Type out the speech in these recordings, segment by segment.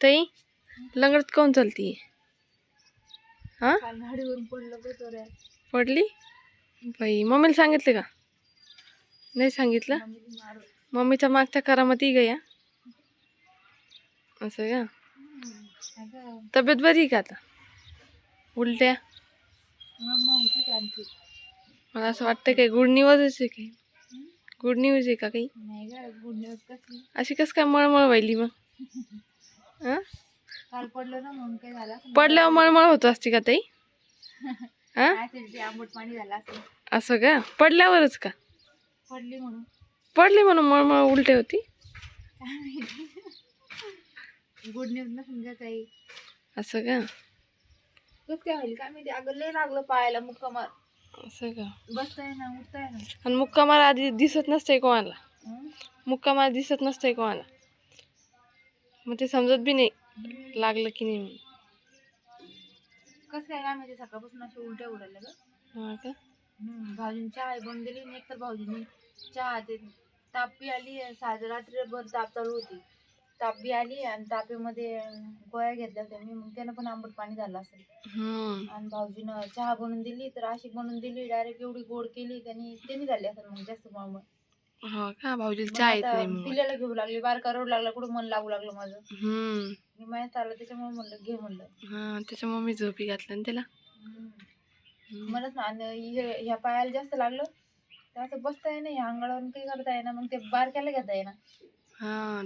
ताई लंगडत काऊन चालती? हा? पडलं बाई मम्मीला सांगितले का? नाही सांगितलं? मम्मीच्या मागच्या करामती गया. असं का? तब्येत बरी का आता? उलट्या? मला असं वाटतं काय गुड न्यूजच आहे काही. गुड न्यूज आहे का काही? न्यूज अशी कसं काय मळमळ व्हायली मग? काल पडलं ना म्हणून काय झालं असं. पडल्यावर मळमळ होत असते का ताई? हा? ऍसिडिटी आंबट पाणी झालं असं असं का? पडल्यावरच का? पडली म्हणून. पडली म्हणून मळमळ उलटे होती? गुड न्यूज नसून का काही असं का? काय होईल काय माहिती. अगं लय लागलं पायाला मुक्का मार असं का? बसता ना उठता ना. आणि मुक्का मार आधी दिसत नसतंय कोणाला. हं? मुक्का मार दिसत नसतंय कोणाला. मग ते समजत बी नाही लागलं की नाही. कसं काय काय माहिती सकाळपासून अशा उलट्या उडाल्या ग? हा का? हम्म, भाऊजीने चहा बनवून दिली आणि एकतर भाऊजीने चहा ते ताप आली सात रात्रभर ताप चालू होती. ताप आली आणि तापेमध्ये अं, गोळ्या घेतल्या होत्या मी. मग त्यानं पण आंबट पाणी झालं असेल. हम्म आणि भाऊजीनं चहा बनवून दिली तर अशी बनवून दिली डायरेक्ट एवढी गोड केली त्यांनी त्यांनी झाली असेल मग जास्त मळमळ हो का? भाऊजीला मग आता नाही मग. पिल्याला घेऊ लागली बारका रोड लागला कुठं मन लागू लागलं माझं. हम्म. मी माहीत आलं त्याच्यामुळे म्हणलं घे म्हणलं. हा त्याच्यामुळे मी झोपी घातलं ना त्याला हम्म. मलाच ना आणि हे- ह्या पायाला जास्त लागलं तर असं बसता येईना ह्या अंगाळावरून काही करता येईना मग ते बारक्याला घेता येईना. हा.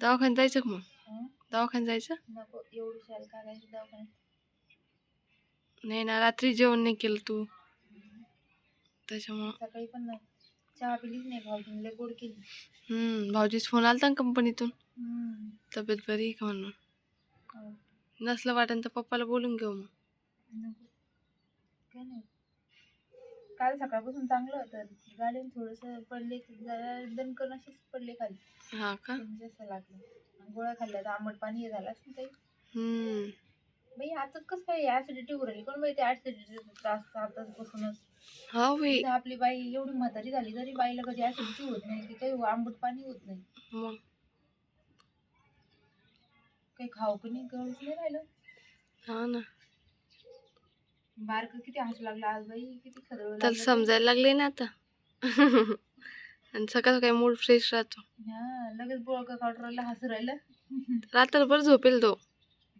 दवाखान्यात जायचं का मग? हं? दवाखान्यात जायचं? नको एवढी शाल काढायची दवाखान्यात. नाही ना रात्री जेवण नाही केलं तू. त्याच्यामुळं. सकाळी पण नाही. चहा पिलीच नाही भाऊजीने लय गोड केली. हम्म भाऊजीच फोन आलता ना कंपनीतून. हम्म. तब्येत बरी आहे का म्हणून? हो. नसलं वाटन तर पप्पाला बोलून घेऊ मग. नको. काय नाही. काल सकाळपासून चांगलं होतं. गाडीने थोडंसं पडले जरा दणकन असेच पडले खाली. हा का? कमी जास्त लागलं. आणि गोळ्या खाल्ल्या तर आंबट पाणी हे झालं असं काही हम्म. आताच कसं काय ऍसिडिटी उरली कोण बाई ते ऍसिडिटीचा त्रास आताच बसूनच हा इथं आपली बाई एवढी म्हातारी झाली तरी बाईला कधी ऍसिडिटी होत नाही की काही आंबट पाणी होत नाही. मग? काही खाऊ की नाही कळूच नाही राहिलं. हा ना. बारक किती हसू लागला आज बाई किती खरं त्याला समजायला लागले ना आता. आणि सकाळ सकाळी मूड फ्रेश राहतो. हा लगेच बोळका काढून राहिलं हसू राहिलं. रात्रभर झोपेल तो.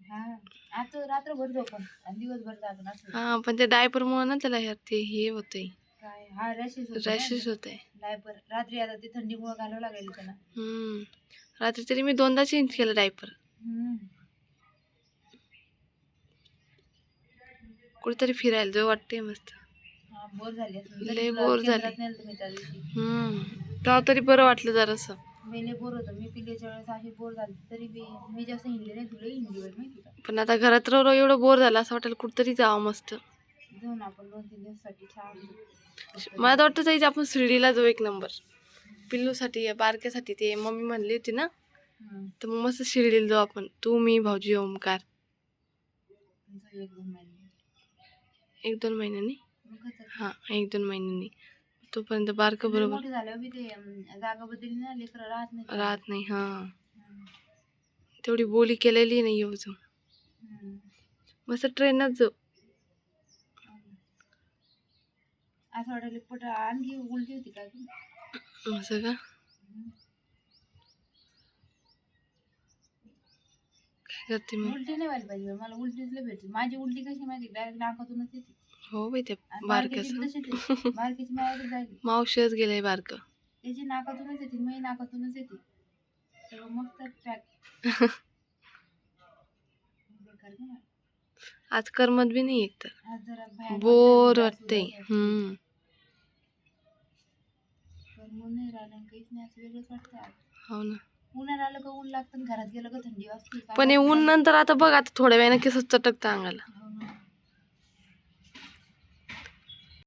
आता रात्रभर झोपण आणि दिवसभर जागून असं हा पण ते डायपर मुळे ना त्याला हे- ते हे होते काय? हा रॅशेस रॅशेस होते डायपर रात्री आता ते थंडीमुळे घालावं लागेल त्यांना हम्म. रात्री तरी मी दोनदा चेंज केलं डायपर हम्म. कुठेतरी फिरायला जाऊ वाटते मस्त. हा बोर झाली लय bore झाली. नेलं मी त्या दिवशी. हम्म. तेव्हा तरी बरं वाटलं जरासं. लय बोर होतं. मी पिल्याच्या वेळेस अशी बोर झाली तरी बी मी जास्त हिंडले नाही तुला हिंदी वेळ माहिती का? पण आता घरात राहू राहू एवढं बोर झालं असं वाटेल कुठतरी जावं मस्त. जाऊन आपण दोन तीन दिवसासाठी छान मला तर वाटतं जायचं आपण शिर्डीला जाऊ एक नंबर. पिल्लूसाठी बारक्यासाठी ते मम्मी म्हणली होती ना. तर मग मस्त शिर्डीला जाऊ आपण. तू मी भाऊजी ओमकार. जाऊ एक दोन महिन्यांनी? हां एक दोन महिन्यांनी. तोपर्यंत बारकं बरोबर मोठे झाल्यावर बी ते अं, जागा बदलली ना लेकरं राहत नाही. राहत नाही हां. तेवढी बोली केलेली नाही येऊ जाऊ हम्म. मस्त ट्रेनच जाऊ. असं वाटायला पट आणखी उलटी होती काय की? असं का? हम्म. काय करते मग? उलटी नाही व्हायला पाहिजे मला उलटीच लय भेटते माझी उलटी कशी माहिती डायरेक्ट नाकातूनच येते. हो बाई ते बारकीची. बारकीची जायली मावशीच गेलंय बारकं. त्याची नाकातूनच येते मी नाकातूनच येते. सगळं मस्त पॅक. बेकार गं ना. आज करमत बी नाही एक तर आज जरा बाहेर बोर वाटते हम्म. हो ना. उन्हाळा आलं का ऊन लागतं घरात गेलं का थंडी वाजते. काय पण हे? ऊन नंतर आता बघ आता थोड्या वेळाने केस चटकतं अंगाला. हो.